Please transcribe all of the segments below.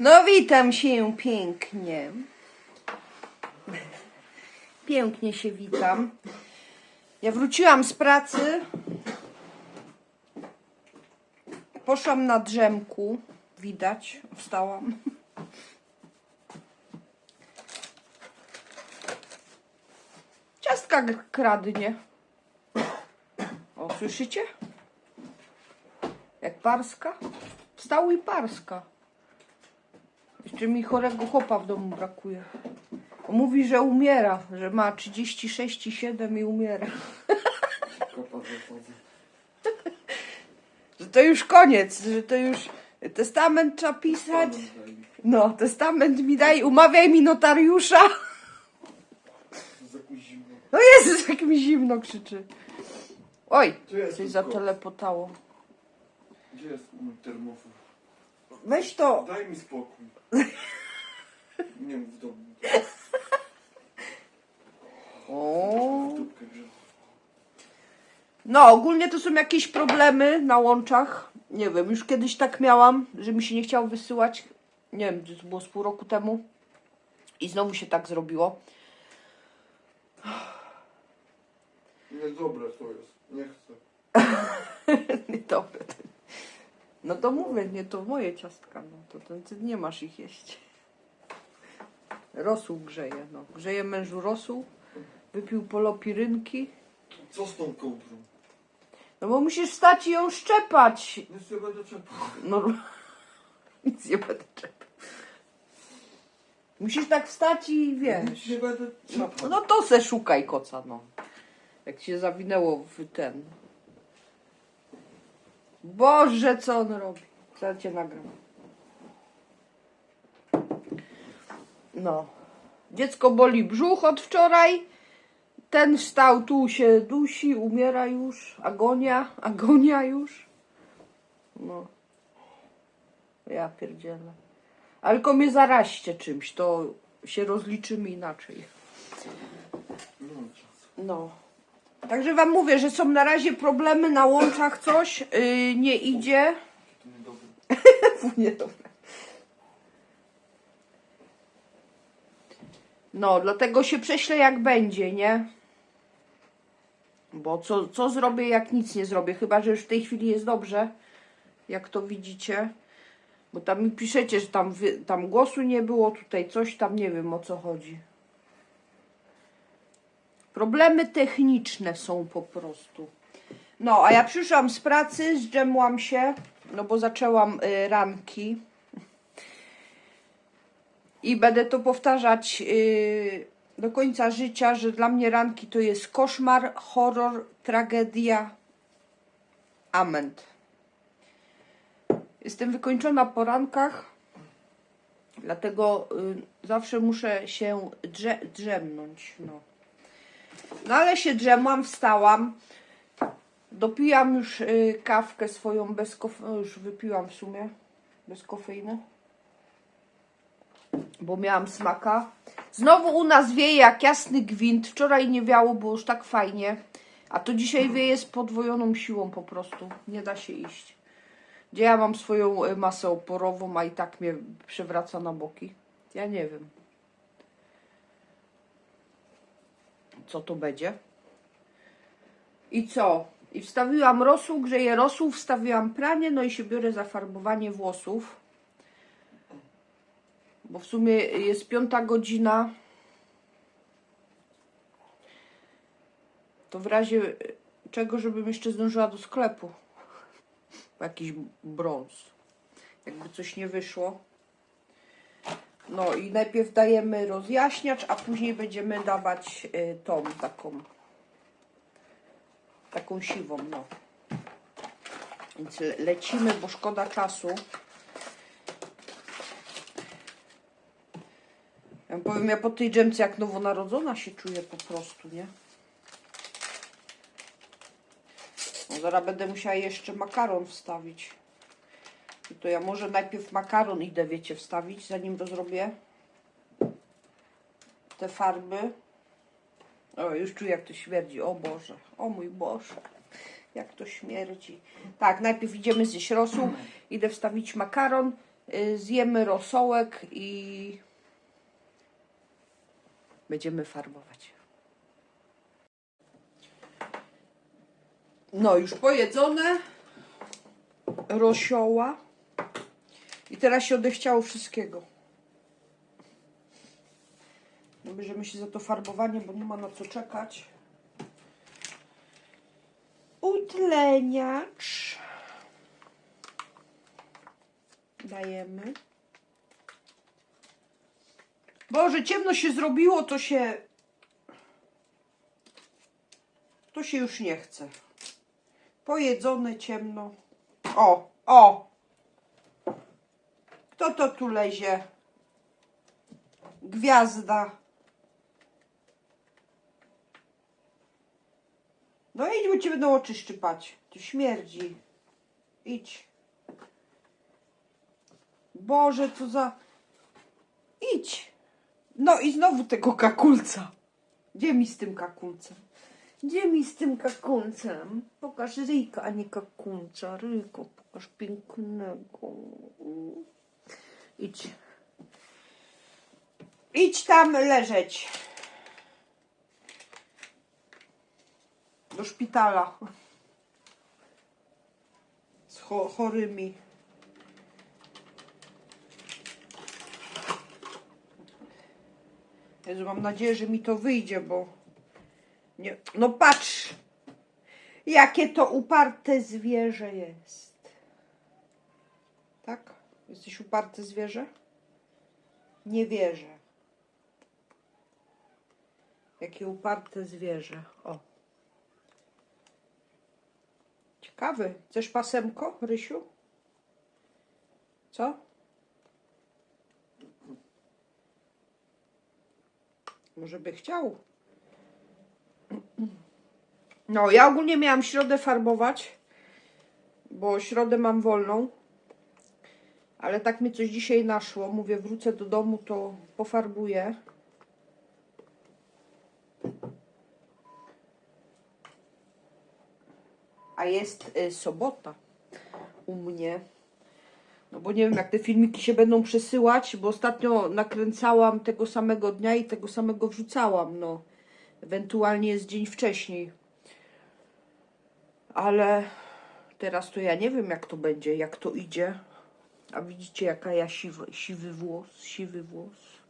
No witam się pięknie. Pięknie się witam. Ja wróciłam z pracy. Poszłam na drzemku. Widać, wstałam. Ciastka kradnie. O, słyszycie? Jak parska? Wstał i parska. Jeszcze mi chorego chłopa w domu brakuje. On mówi, że umiera, że ma 36,7 i umiera. Że to już koniec, że to już testament trzeba pisać. No, testament mi daj, umawiaj mi notariusza. No Jezus, jak mi zimno krzyczy. Oj, jest coś zatelepotało. Gdzie jest mój termofor? Weź to. Daj mi spokój. Nie mów do mnie. O. W dupkę wziął. No, ogólnie to są jakieś problemy na łączach. Nie wiem, już kiedyś tak miałam, że mi się nie chciało wysyłać. Nie wiem, to było z pół roku temu. I znowu się tak zrobiło. Niedobre to jest. Nie chcę. Niedobre. No to mówię, nie to moje ciastka. No to ty, ty nie masz ich jeść. Rosół grzeje, no. Grzeje mężu rosół. Wypił polopirynki. Co z tą kołdrą? No bo musisz wstać i ją szczepać. Nic nie będę czepał. No, nic nie będę czepał. Musisz tak wstać i wiesz. Nic nie będę czepał. no to se szukaj koca, no. Jak się zawinęło w ten. Boże, co on robi? Zaraz cię nagram. No. Dziecko boli brzuch od wczoraj. Ten wstał, tu się dusi, umiera już. Agonia, agonia już. No. Ja pierdzielę. Ale tylko mnie zaraźcie czymś, to się rozliczymy inaczej. No. Także wam mówię, że są na razie problemy na łączach, coś yy, nie idzie. Niedobre. No, dlatego się prześlę jak będzie, nie? Bo co, co zrobię, jak nic nie zrobię? Chyba, że już w tej chwili jest dobrze, jak to widzicie. Bo tam mi piszecie, że tam, tam głosu nie było, tutaj coś tam, nie wiem o co chodzi. Problemy techniczne są po prostu. No, a ja przyszłam z pracy, zdrzemłam się, no bo zaczęłam y, ranki. I będę to powtarzać y, do końca życia, że dla mnie ranki to jest koszmar, horror, tragedia, ament. Jestem wykończona po rankach, dlatego y, zawsze muszę się drze drzemnąć. No. No ale się drzemłam, wstałam. Dopiłam już y, kawkę swoją bez kofeiny, już wypiłam w sumie bez kofeiny, bo miałam smaka. Znowu u nas wieje jak jasny gwint. Wczoraj nie wiało, było już tak fajnie, a to dzisiaj wieje z podwojoną siłą po prostu. Nie da się iść. Gdzie ja mam swoją y, masę oporową, a i tak mnie przewraca na boki. Ja nie wiem. Co to będzie? I co? I wstawiłam rosół, grzeję rosół, wstawiłam pranie, no i się biorę za farbowanie włosów. Bo w sumie jest piąta godzina. To w razie czego, żebym jeszcze zdążyła do sklepu. Jakiś brąz. Jakby coś nie wyszło. No i najpierw dajemy rozjaśniacz, a później będziemy dawać y, tą taką taką siwą, no. Więc le- lecimy, bo szkoda czasu. Ja powiem, ja po tej dżemce jak nowonarodzona się czuję po prostu, nie? No zaraz będę musiała jeszcze makaron wstawić. To ja może najpierw makaron idę, wiecie, wstawić, zanim rozrobię te farby. O, już czuję, jak to śmierdzi. O Boże, o mój Boże, jak to śmierdzi. Tak, najpierw idziemy zjeść rosół, idę wstawić makaron, y, zjemy rosołek i będziemy farbować. No, już pojedzone. Rosioła. I teraz się odechciało wszystkiego. No, Bierzemy się za to farbowanie, bo nie ma na co czekać. Utleniacz. Dajemy. Boże, ciemno się zrobiło, to się... To się już nie chce. Pojedzone ciemno. O, o! Kto to tu lezie? Gwiazda. No idź, bo ci będą oczy szczypać. Tu śmierdzi. Idź. Boże, co za... Idź. No i znowu tego kakulca. Gdzie mi z tym kakulcem? Gdzie mi z tym kakulcem? Pokaż ryjka, a nie kakulca. Ryjko, pokaż pięknego. Idź. Idź tam leżeć. Do szpitala. Z cho chorymi. Jezu, mam nadzieję, że mi to wyjdzie, bo... Nie... No patrz! Jakie to uparte zwierzę jest. Jesteś uparte zwierzę? Nie wierzę. Jakie uparte zwierzę. O. Ciekawy. Chcesz pasemko, Rysiu? Co? Może by chciał. No, ja ogólnie miałam środę farbować, bo środę mam wolną. Ale tak mi coś dzisiaj naszło. Mówię, wrócę do domu, to pofarbuję. A jest y, sobota u mnie. No bo nie wiem, jak te filmiki się będą przesyłać, bo ostatnio nakręcałam tego samego dnia i tego samego wrzucałam. No, ewentualnie jest dzień wcześniej. Ale teraz to ja nie wiem, jak to będzie, jak to idzie. A widzicie, jaka ja siwy, siwy włos, siwy włos.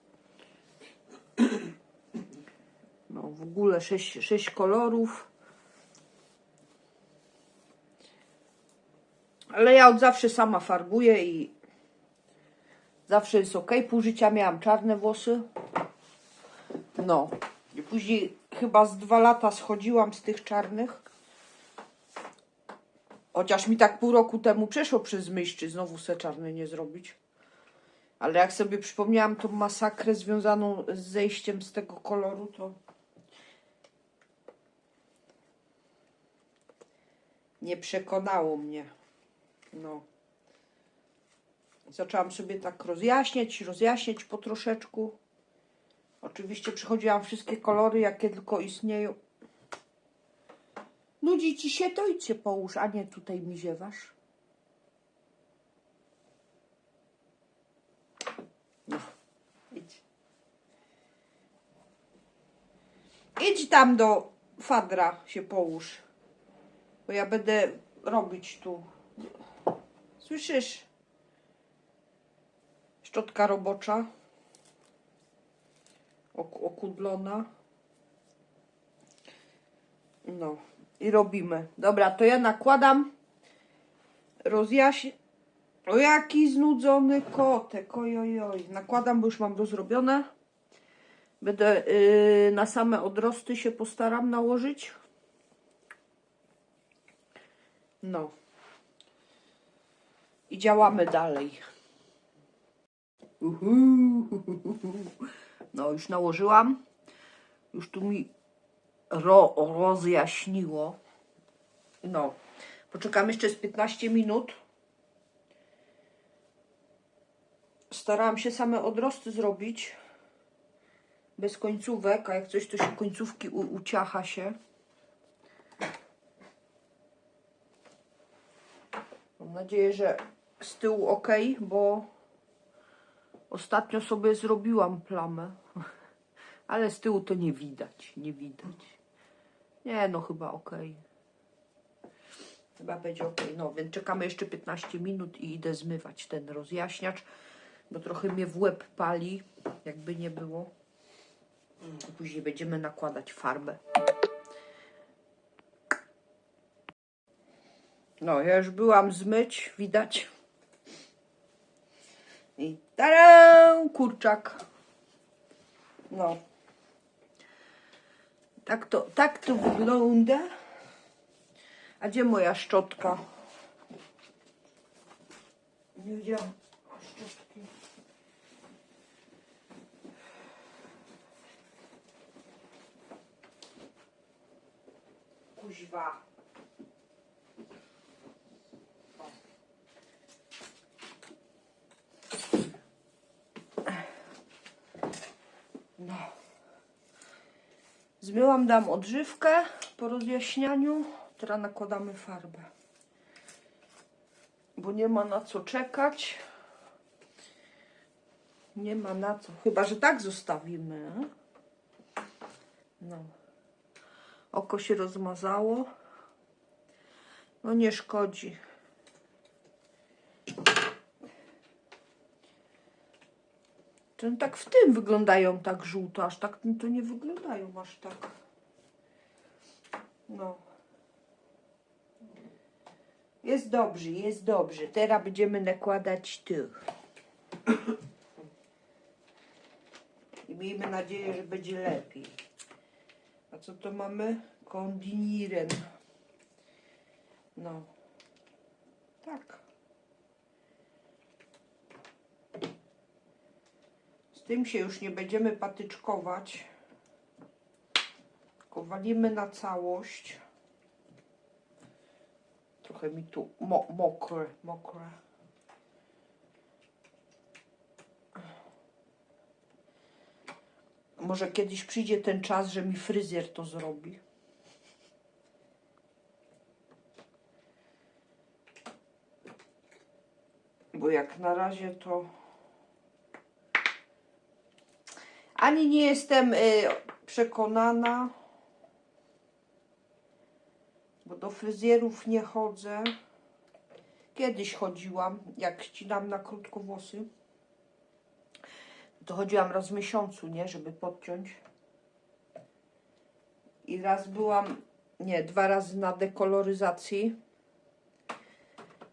No, w ogóle sześć, sześć kolorów. Ale ja od zawsze sama farbuję i zawsze jest ok. Pół życia miałam czarne włosy. No. I później chyba z dwa lata schodziłam z tych czarnych. Chociaż mi tak pół roku temu przeszło przez myśl, czy znowu se czarne nie zrobić. Ale jak sobie przypomniałam tą masakrę związaną z zejściem z tego koloru, to nie przekonało mnie. No. Zaczęłam sobie tak rozjaśniać, rozjaśniać po troszeczku. Oczywiście przychodziłam wszystkie kolory, jakie tylko istnieją. Nudzi ci się, to idź się połóż, a nie tutaj mi ziewasz. No, idź. Idź tam do fadra się połóż. Bo ja będę robić tu. Słyszysz? Szczotka robocza. Ok okudlona. No i robimy. Dobra, to ja nakładam. Rozjaśnię. O jaki znudzony kotek. Ojojoj. Nakładam, bo już mam rozrobione. Będę yy, na same odrosty się postaram nałożyć. No. I działamy dalej. Uhu. No, już nałożyłam. Już tu mi ro, rozjaśniło. No. Poczekam jeszcze z 15 minut. Starałam się same odrosty zrobić. Bez końcówek, a jak coś to się końcówki u, uciacha się. Mam nadzieję, że z tyłu ok, bo Ostatnio sobie zrobiłam plamę, ale z tyłu to nie widać, nie widać. Nie, no chyba okej. Chyba będzie okej. No, więc czekamy jeszcze 15 minut i idę zmywać ten rozjaśniacz, bo trochę mnie w łeb pali, jakby nie było. Później będziemy nakładać farbę. No, ja już byłam zmyć, widać. I tada! Kurczak. No. Tak to, tak to wygląda. A gdzie moja szczotka? Nie widziałam szczotki. Kuźwa. Zmyłam, dam odżywkę po rozjaśnianiu. Teraz nakładamy farbę. Bo nie ma na co czekać. Nie ma na co. Chyba, że tak zostawimy. No. Oko się rozmazało. No nie szkodzi. Ten tak w tym wyglądają tak żółto, aż tak to nie wyglądają aż tak. No. Jest dobrze, jest dobrze. Teraz będziemy nakładać tych. I miejmy nadzieję, że będzie lepiej. A co to mamy? Kondiniren. No. Tak. Z tym się już nie będziemy patyczkować. Tylko walimy na całość. Trochę mi tu mo mokre, mokre. Może kiedyś przyjdzie ten czas, że mi fryzjer to zrobi. Bo jak na razie to ani nie jestem y, przekonana, bo do fryzjerów nie chodzę. Kiedyś chodziłam, jak ścinam na krótko włosy. To chodziłam raz w miesiącu, nie, żeby podciąć. I raz byłam, nie, dwa razy na dekoloryzacji.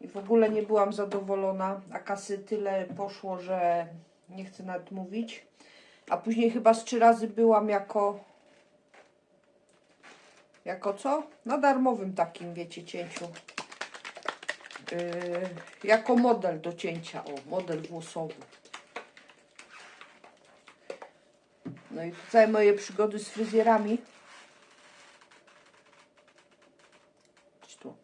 I w ogóle nie byłam zadowolona, a kasy tyle poszło, że nie chcę nawet mówić. A później chyba z trzy razy byłam jako. Jako co? Na darmowym takim, wiecie, cięciu. Yy, jako model do cięcia. O, model włosowy. No i całe moje przygody z fryzjerami. Tu.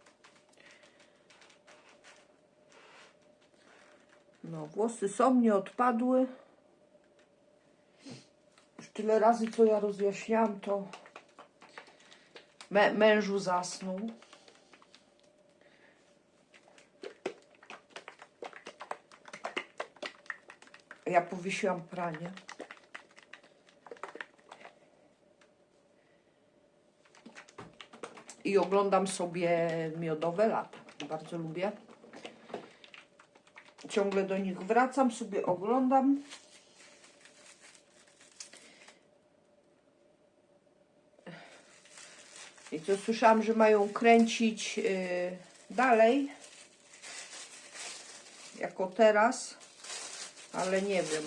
No, włosy są, nie odpadły. Tyle razy, co ja rozjaśniałam, to mę mężu zasnął. Ja powiesiłam pranie. I oglądam sobie miodowe lata. Bardzo lubię. Ciągle do nich wracam, sobie oglądam. I co słyszałam, że mają kręcić yy, dalej. Jako teraz. Ale nie wiem.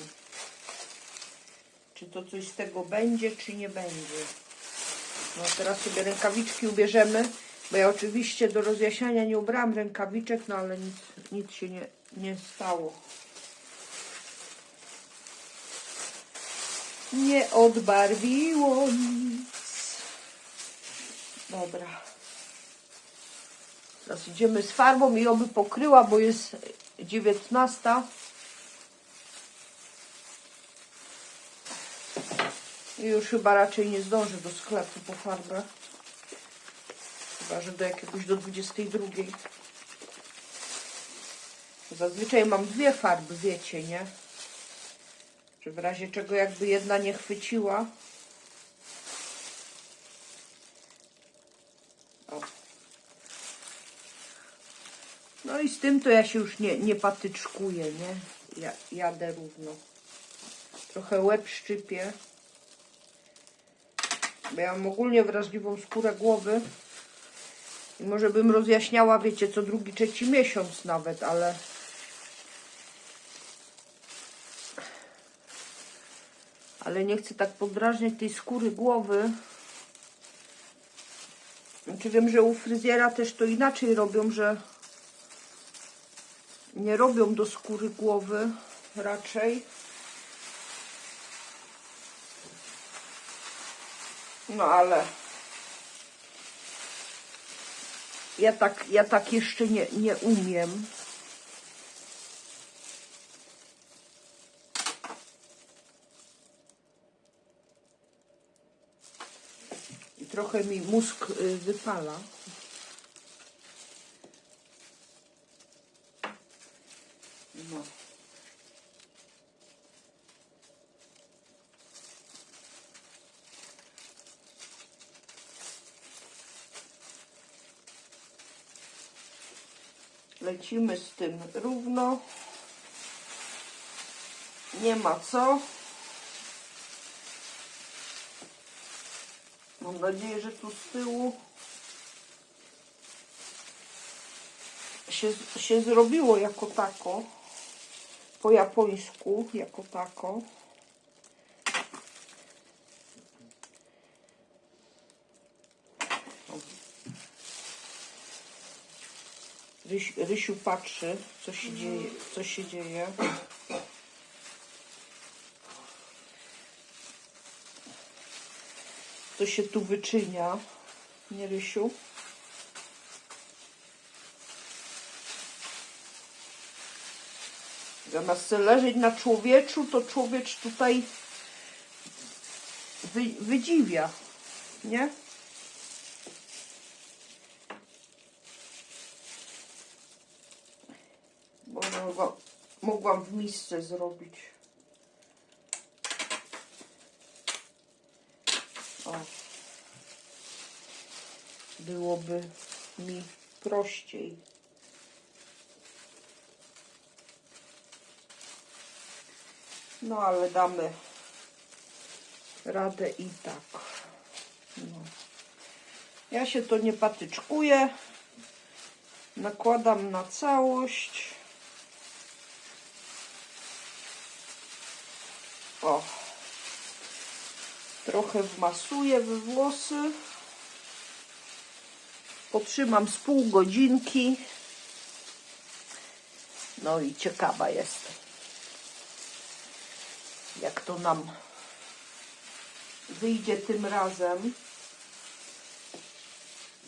Czy to coś z tego będzie, czy nie będzie. No teraz sobie rękawiczki ubierzemy. Bo ja oczywiście do rozjaśniania nie ubrałam rękawiczek, no ale nic, nic się nie, nie stało. Nie odbarwiło nic. Dobra. Teraz idziemy z farbą i oby pokryła, bo jest 19. I już chyba raczej nie zdążę do sklepu po farbę. Chyba, że do jakiegoś do 22. Zazwyczaj mam dwie farby, wiecie, nie? Że w razie czego jakby jedna nie chwyciła. O. No i z tym to ja się już nie, nie patyczkuję, nie? Ja, jadę równo. Trochę łeb szczypie. Bo ja mam ogólnie wrażliwą skórę głowy. I może bym rozjaśniała, wiecie, co drugi, trzeci miesiąc nawet, ale... Ale nie chcę tak podrażniać tej skóry głowy. Znaczy wiem, że u fryzjera też to inaczej robią, że nie robią do skóry głowy raczej. No ale ja tak, ja tak jeszcze nie, nie umiem. I trochę mi mózg y, wypala. Lecimy z tym równo. Nie ma co. Mam nadzieję, że tu z tyłu się, się zrobiło jako tako. Po japońsku jako tako. Ryś, Rysiu patrzy, co się dzieje, co się dzieje. Co się tu wyczynia, nie Rysiu? Zamiast leżeć na człowieczu, to człowiecz tutaj wy, wydziwia, nie? Mogłam, mogłam w misce zrobić. O. Byłoby mi prościej. No ale damy radę i tak. No. Ja się to nie patyczkuję. Nakładam na całość. O. Trochę wmasuję we włosy. Potrzymam z pół godzinki. No i ciekawa jestem, jak to nam wyjdzie tym razem.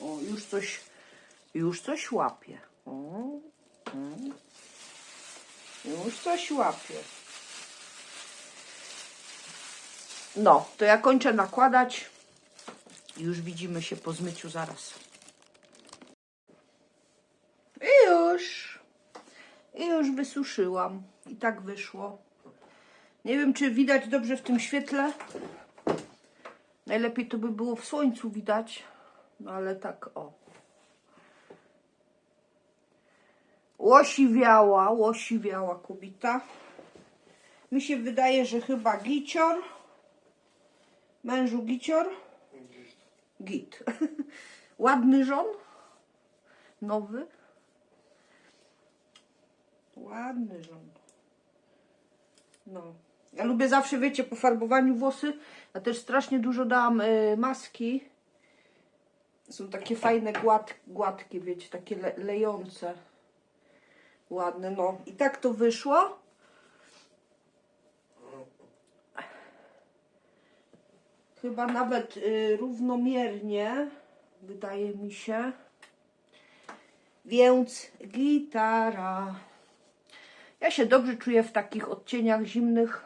O, już coś, już coś łapie. Już coś łapie. No, to ja kończę nakładać. Już widzimy się po zmyciu zaraz. I już. I już wysuszyłam. I tak wyszło. Nie wiem, czy widać dobrze w tym świetle. Najlepiej to by było w słońcu widać. No ale tak, o. Łosiwiała, łosiwiała kobita. Mi się wydaje, że chyba gicior. Mężu gicior. Git. Ładny żon. Nowy. Ładny żon. No. Ja lubię zawsze, wiecie, po farbowaniu włosy. Ja też strasznie dużo dałam y, maski. Są takie fajne, gład, gładkie, wiecie, takie le, lejące. Ładne, no. I tak to wyszło. Chyba nawet y, równomiernie, wydaje mi się. Więc gitara. Ja się dobrze czuję w takich odcieniach zimnych.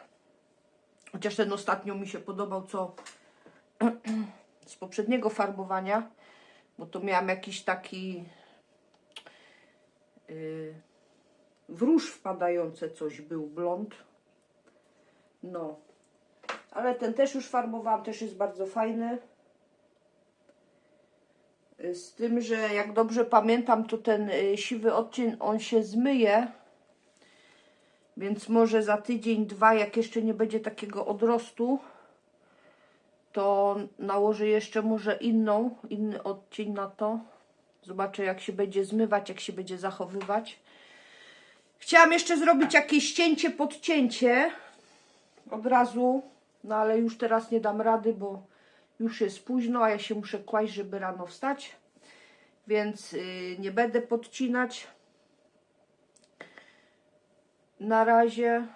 Chociaż ten ostatnio mi się podobał, co z poprzedniego farbowania. Bo to miałam jakiś taki yy, w róż wpadające coś był blond. No. Ale ten też już farbowałam, też jest bardzo fajny. Z tym, że jak dobrze pamiętam, to ten y, siwy odcień, on się zmyje. Więc może za tydzień, dwa, jak jeszcze nie będzie takiego odrostu, to nałożę jeszcze może inną, inny odcień na to. Zobaczę, jak się będzie zmywać, jak się będzie zachowywać. Chciałam jeszcze zrobić jakieś cięcie, podcięcie od razu, no ale już teraz nie dam rady, bo już jest późno, a ja się muszę kłaść, żeby rano wstać, więc yy, nie będę podcinać. Na razie.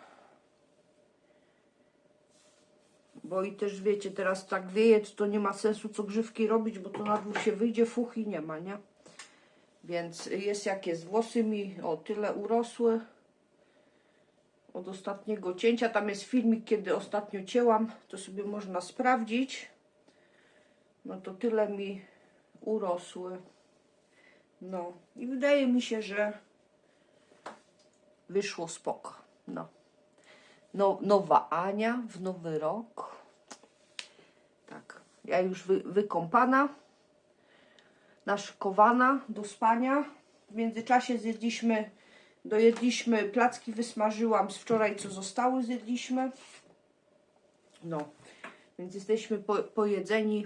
Bo i też wiecie, teraz tak wieje, to nie ma sensu co grzywki robić, bo to na dwór się wyjdzie, fuch i nie ma, nie? Więc jest jak jest. Włosy mi o tyle urosły od ostatniego cięcia. Tam jest filmik, kiedy ostatnio cięłam. To sobie można sprawdzić. No to tyle mi urosły. No i wydaje mi się, że wyszło spoko. No. no nowa Ania w nowy rok. Tak. Ja już wy, wykąpana naszykowana do spania. W międzyczasie zjedliśmy, dojedliśmy placki, wysmażyłam z wczoraj, co zostały, zjedliśmy. No, więc jesteśmy po, pojedzeni.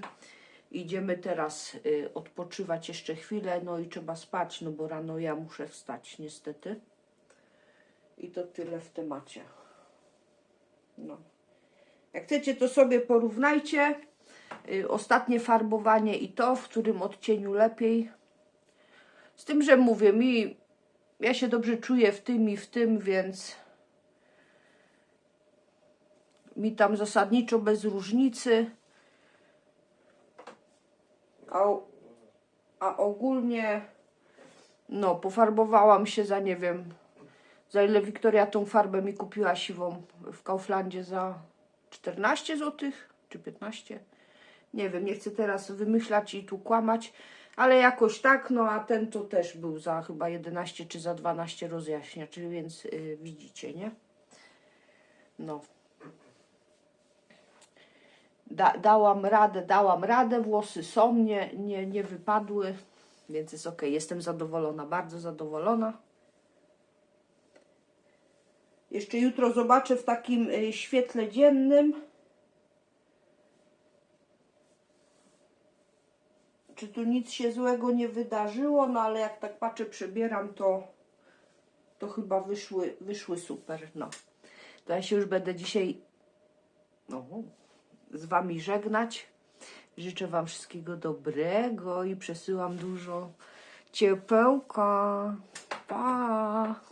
Idziemy teraz y, odpoczywać jeszcze chwilę, no i trzeba spać, no bo rano ja muszę wstać niestety. I to tyle w temacie. No. Jak chcecie, to sobie porównajcie y, ostatnie farbowanie i to, w którym odcieniu lepiej. Z tym, że mówię mi, ja się dobrze czuję w tym i w tym, więc mi tam zasadniczo bez różnicy. A, a ogólnie, no, pofarbowałam się za nie wiem, za ile Wiktoria tą farbę mi kupiła siwą w Kauflandzie za 14 zł czy 15. Nie wiem, nie chcę teraz wymyślać i tu kłamać, ale jakoś tak, no a ten to też był za chyba 11 czy za 12 rozjaśniaczy, więc yy, widzicie, nie? No. Da, dałam radę, dałam radę, włosy są, nie, nie, nie wypadły, więc jest ok. Jestem zadowolona, bardzo zadowolona. Jeszcze jutro zobaczę w takim y, świetle dziennym. Czy tu nic się złego nie wydarzyło, no ale jak tak patrzę, przebieram, to, to chyba wyszły, wyszły super. No, to ja się już będę dzisiaj no, z Wami żegnać. Życzę Wam wszystkiego dobrego i przesyłam dużo ciepełka. Pa!